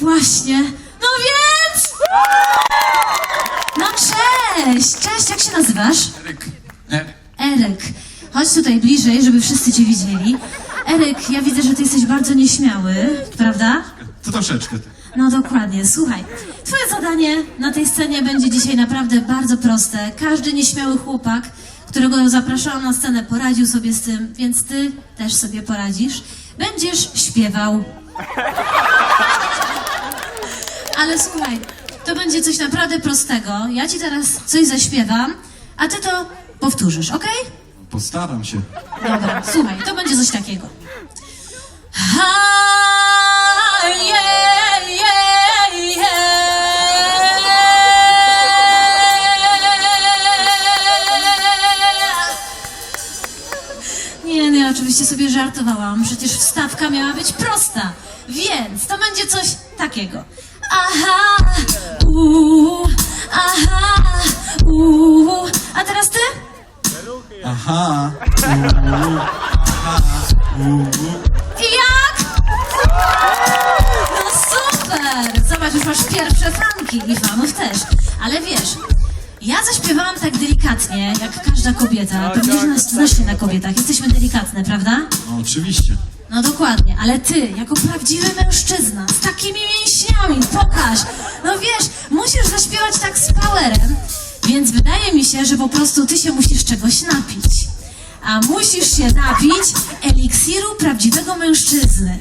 Właśnie. No więc... No cześć! Cześć, jak się nazywasz? Eryk. Eryk. Chodź tutaj bliżej, żeby wszyscy cię widzieli. Eryk, ja widzę, że ty jesteś bardzo nieśmiały, prawda? To troszeczkę. No dokładnie, słuchaj. Twoje zadanie na tej scenie będzie dzisiaj naprawdę bardzo proste. Każdy nieśmiały chłopak, którego zapraszałam na scenę, poradził sobie z tym, więc ty też sobie poradzisz. Będziesz śpiewał. Ale słuchaj, to będzie coś naprawdę prostego. Ja ci teraz coś zaśpiewam, a ty to powtórzysz, okej? Postaram się. Dobra, słuchaj, to będzie coś takiego. Ha, je, je, je. Nie, nie, oczywiście sobie żartowałam. Przecież wstawka miała być prosta. Więc to będzie coś takiego. Aha, uuu, aha, uuu. A teraz ty? Aha. I jak? No super! Zobacz, już masz pierwsze fanki i fanów też. Ale wiesz, ja zaśpiewałam tak delikatnie, jak każda kobieta. Pewnie, że nas znasz się na kobietach. Jesteśmy delikatne, prawda? No, oczywiście. No dokładnie, ale ty, jako prawdziwy mężczyzna, z takimi mięśniami, pokaż. No wiesz, musisz zaśpiewać tak z powerem, więc wydaje mi się, że po prostu ty się musisz czegoś napić. A musisz się napić eliksiru prawdziwego mężczyzny.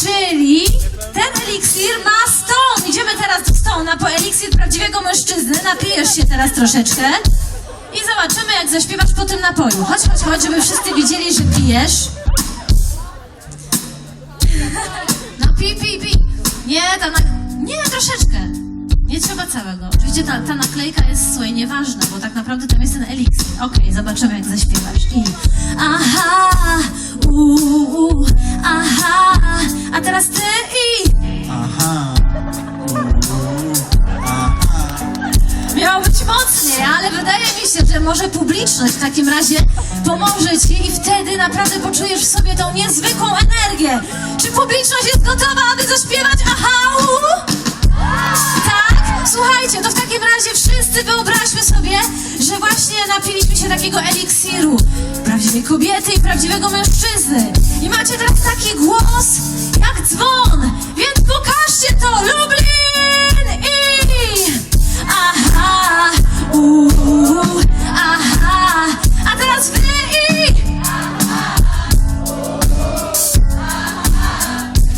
Czyli ten eliksir ma stone. Idziemy teraz do stona po eliksir prawdziwego mężczyzny. Napijesz się teraz troszeczkę i zobaczymy, jak zaśpiewasz po tym napoju. Chodź, chodź, chodź, żeby wszyscy widzieli, że pijesz. Nie, ta na... Nie, troszeczkę. Nie trzeba całego. Oczywiście ta, ta naklejka jest, słuchaj, nieważna, bo tak naprawdę tam jest ten eliksir. Okej, zobaczymy, jak zaśpiewasz. I... Aha, uuu, aha. A teraz ty i... Aha. Miało być mocniej, ale wydaje mi się, że może publiczność w takim razie pomoże ci i wtedy naprawdę poczujesz w sobie tą niezwykłą energię. Czy publiczność jest gotowa, aby zaśpiewać razie wszyscy wyobraźmy sobie, że właśnie napiliśmy się takiego eliksiru prawdziwej kobiety i prawdziwego mężczyzny. I macie teraz taki głos jak dzwon, więc pokażcie to, Lublin i... Aha, uuu, aha, a teraz wy i...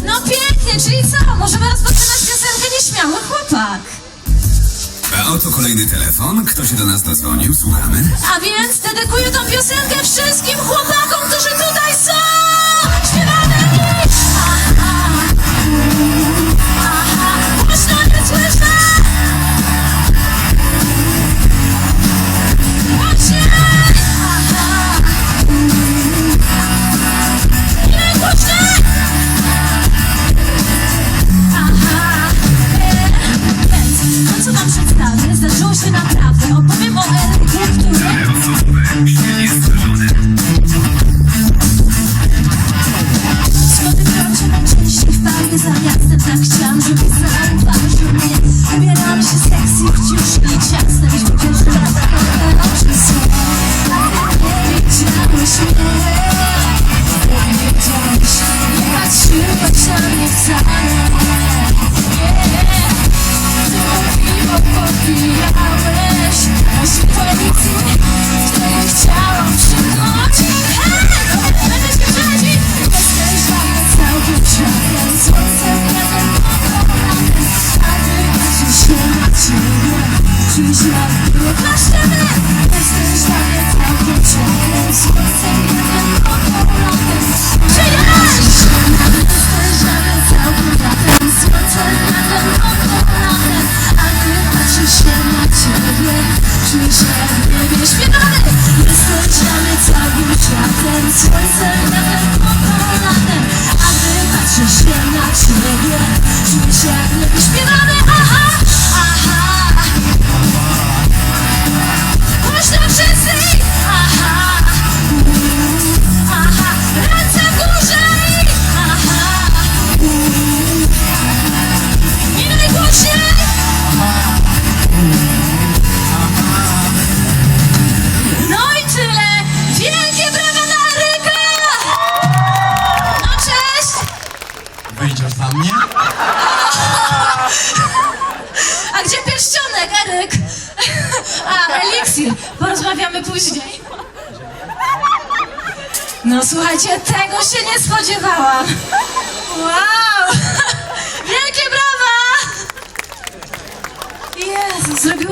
No pięknie, czyli co? Możemy rozpoczynać piosenkę Nieśmiały Chłopak. Oto kolejny telefon. Kto się do nas dozwonił? Słuchamy. A więc dedykuję tą piosenkę wszystkim chłopakom, powiedział za mnie? A gdzie pierścionek, Eryk? A, eliksir. Porozmawiamy później. No słuchajcie, tego się nie spodziewałam. Wow! Wielkie brawa! Jezu, zrobiło